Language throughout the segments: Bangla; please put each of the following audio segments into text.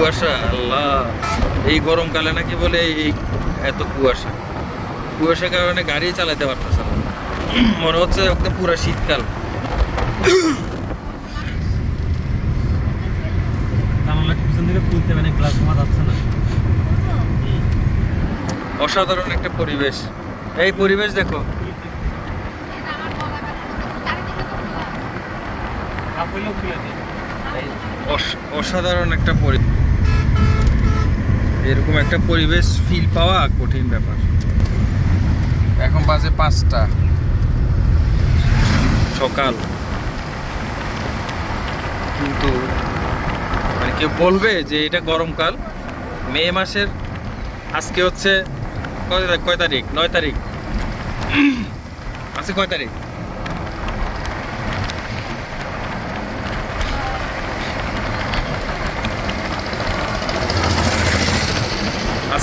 কুয়াশা আল্লাহ। এই গরমকালে নাকি বলে এই এত কুয়াশা। কুয়াশার কারণে গাড়ি চালাতে পারতেছে না। মনে হচ্ছে একদম পুরো শীতকাল। মানে অসাধারণ একটা পরিবেশ। এই পরিবেশ দেখো। অসাধারণ একটা পরিবেশ এরকম একটা পরিবেশ ফিল পাওয়া কঠিন ব্যাপার। এখন বাজে পাঁচটা। সকাল। কিন্তু মানে কেউ বলবে যে এটা গরমকাল। মে মাসের আজকে হচ্ছে কয় তারিখ- নয় তারিখ। আজকে কয় তারিখ?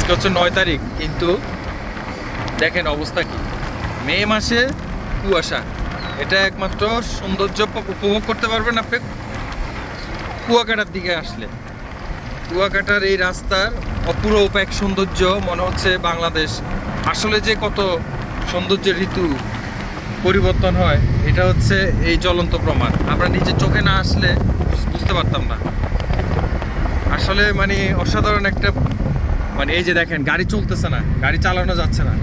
আজকে হচ্ছে নয় তারিখ, কিন্তু দেখেন অবস্থা কি। মে মাসে কুয়াশা, এটা একমাত্র সৌন্দর্য উপভোগ করতে পারবেন আপনি কুয়াকাটার দিকে আসলে। কুয়াকাটার এই রাস্তার অপূরূপ এক সৌন্দর্য, মনে হচ্ছে বাংলাদেশ। আসলে যে কত সৌন্দর্যের ঋতু পরিবর্তন হয়, এটা হচ্ছে এই জ্বলন্ত প্রমাণ। আমরা নিজের চোখে না আসলে বুঝতে পারতাম না। আসলে মানে অসাধারণ একটা মানে এই যে দেখেন, গাড়ি চলতেছে না, গাড়ি চালানো যাচ্ছে না।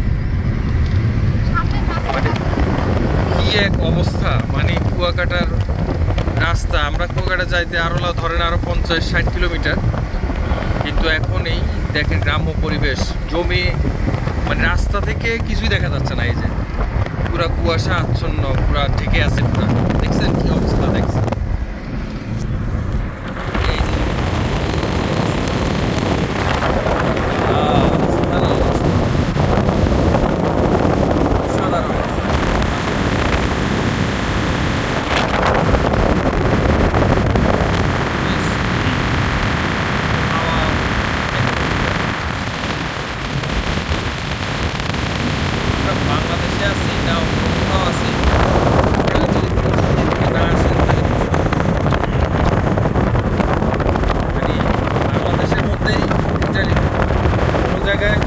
মানে কি এক অবস্থা মানে কুয়াকাটার রাস্তা। আমরা কুয়াকাটা যাইতে আরও ধরেন আরও পঞ্চাশ, ষাট কিলোমিটার। কিন্তু এখন এই দেখেন গ্রাম্য পরিবেশ, জমি মানে রাস্তা থেকে কিছুই দেখা যাচ্ছে না এই যে। পুরা কুয়াশা আচ্ছন্ন, পুরা ঢেকে আছে পুরা। দেখছেন কি অবস্থা, দেখছেন এই যে আহ, অসাধারণ। Yes. হাওয়া, আমরা বাংলাদেশে আছি না অন্য কোথাও আছি আপনারা যদি প্রযুক্তির দিকে না বাংলাদেশের মধ্যেই কোনো জায়গায়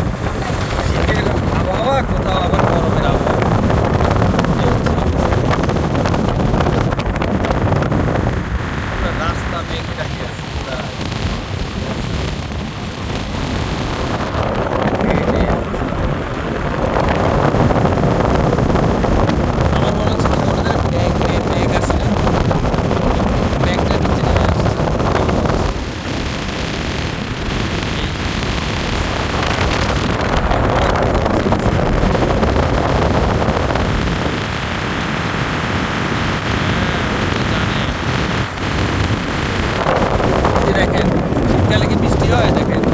শীতের আবহাওয়া কোথাও আবার গরমের রাস্তা মেঘ কাটিয়ে আছে পুরা। এই যে অবস্থা। আমার মনে হচ্ছে কি ওদের ব্যাগ ব্যাগ ব্যাগ আছে না ব্যাগটা নিচে নেমে আসছে এই যে। হ্যাঁ, ও তো জানে। এই যে দেখেন শীতকালে কি বৃষ্টি হয় দেখেন